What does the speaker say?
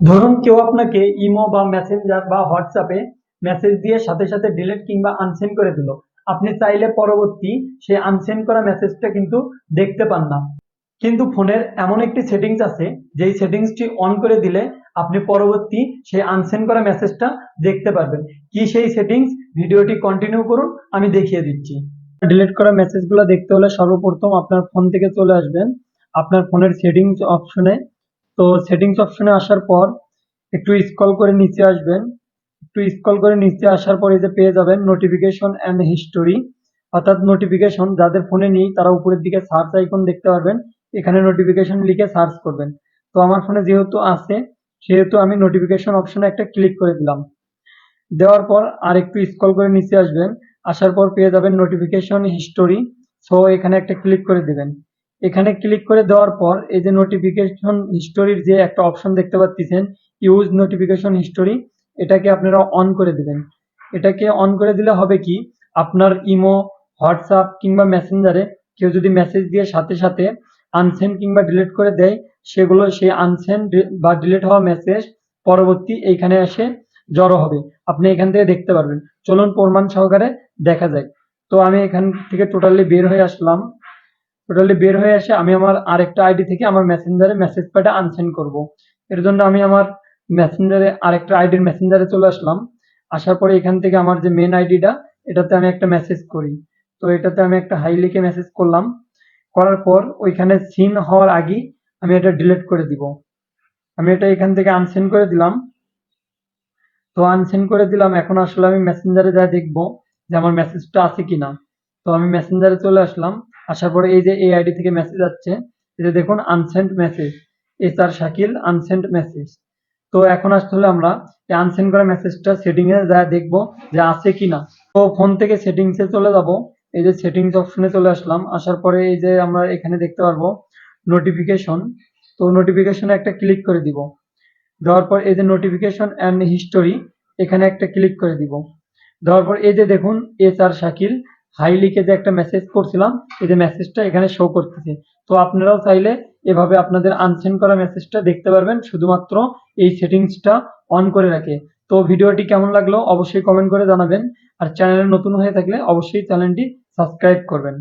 ধরুন কেউ আপনাকে ইমো বা মেসেঞ্জার বা হোয়াটসঅ্যাপে মেসেজ দিয়ে সাথে সাথে ডিলিট কিংবা আনসেন্ড করে দিল। আপনি চাইলে পরবর্তী সেই আনসেন্ড করা মেসেজটা কিন্তু দেখতে পান না। কিন্তু ফোনের এমন একটি সেটিংস আছে, যেই সেটিংসটি অন করে দিলে আপনি পরবর্তী সেই আনসেন্ড করা মেসেজটা দেখতে পারবেন। কি সেই সেটিংস? ভিডিওটি কন্টিনিউ করুন, আমি দেখিয়ে দিচ্ছি। ডিলিট করা মেসেজগুলো দেখতে হলে সর্বপ্রথম আপনার ফোন থেকে চলে আসবেন। আপনার ফোনের সেটিংস অপশনে তো সেটিংস অপশনে আসার পর একটু স্ক্রল করে নিচে আসবেন। একটু স্ক্রল করে নিচে আসার পরে যে পেয়ে যাবেন নোটিফিকেশন অ্যান্ড হিস্টোরি অর্থাৎ নোটিফিকেশন যাদের ফোনে নেই, তারা উপরের দিকে সার্চ আইকন দেখতে পারবেন। এখানে নোটিফিকেশন লিখে সার্চ করবেন। তো আমার ফোনে যেহেতু আছে, সেহেতু আমি নোটিফিকেশন অপশনে একটা ক্লিক করে দিলাম। দেওয়ার পর আর একটু স্ক্রল করে নিচে আসবেন। আসার পর পেয়ে যাবেন নোটিফিকেশন হিস্টোরি সো এখানে একটা ক্লিক করে দিবেন। এখানে ক্লিক করে দেওয়ার পর এই যে নোটিফিকেশন হিস্টোরির যে একটা অপশন দেখতে পাচ্ছেন ইউজ নোটিফিকেশন হিস্টোরি এটাকে আপনারা অন করে দিবেন। এটাকে অন করে দিলে হবে কি, আপনার ইমো হোয়াটসঅ্যাপ কিংবা মেসেঞ্জারে কেউ যদি মেসেজ দিয়ে সাথে সাথে আনসেন্ড কিংবা ডিলিট করে দেয়, সেগুলো সেই আনসেন্ড বা ডিলিট হওয়া মেসেজ পরবর্তী এইখানে এসে জড়ো হবে। আপনি এখান থেকে দেখতে পারবেন। চলুন প্রমাণ সহকারে দেখা যায় তো আমি এখান থেকে টোটালি বের হয়ে আসলাম। টোটালি বের হয়ে আসে আমি আমার আরেকটা আইডি থেকে আমার মেসেঞ্জারে মেসেজ প্যাডে আনসেন্ড করব। এর জন্য আমি আমার মেসেঞ্জারে আরেকটা আইডির মেসেঞ্জারে চলে আসলাম। আসার পরে এখান থেকে আমার যে মেন আইডিটা এটাতে আমি একটা মেসেজ করি। তো এটাতে আমি একটা হাই লিখে মেসেজ করলাম। করার পর ওইখানে সিন হওয়ার আগেই আমি এটা ডিলিট করে দিব। আমি এটা এখান থেকে আনসেন্ড করে দিলাম। তো আনসেন্ড করে দিলাম। এখন আসলে আমি মেসেঞ্জারে যা দেখব যে আমার মেসেজটা আছে কিনা। তো আমি মেসেঞ্জারে চলে আসলাম। আসার পরে এই যে এই আইডি থেকে মেসেজ আসছে যে দেখুন unsend message S R Shakil unsend message তো এখন আসতে হলে আমরা এই আনসেন্ড করা মেসেজটা সেটিং এ যা দেখব যে আছে কিনা তো ফোন থেকে সেটিংস চলে যাব, এই যে সেটিংস অপশনে চলে আসলাম, আসার পরে এই যে আমরা এখানে দেখতে পারব নোটিফিকেশন তো নোটিফিকেশনে একটা ক্লিক করে দিব। দেওয়ার পর এই যে নোটিফিকেশন অ্যান্ড হিস্টোরি এখানে একটা ক্লিক করে দিব। দেওয়ার পর এই যে দেখুন এস আর শাকিল হাই লিখে যে একটা মেসেজ করছিলাম, এই যে মেসেজটা এখানে শো করতেছে। তো আপনারাও চাইলে এভাবে আপনাদের আনসেন্ড করা মেসেজটা দেখতে পারবেন, শুধুমাত্র এই সেটিংসটা অন করে রাখে। তো ভিডিওটি কেমন লাগল অবশ্যই কমেন্ট করে জানাবেন, আর চ্যানেলে নতুন হয়ে থাকলে অবশ্যই চ্যানেলটি সাবস্ক্রাইব করবেন।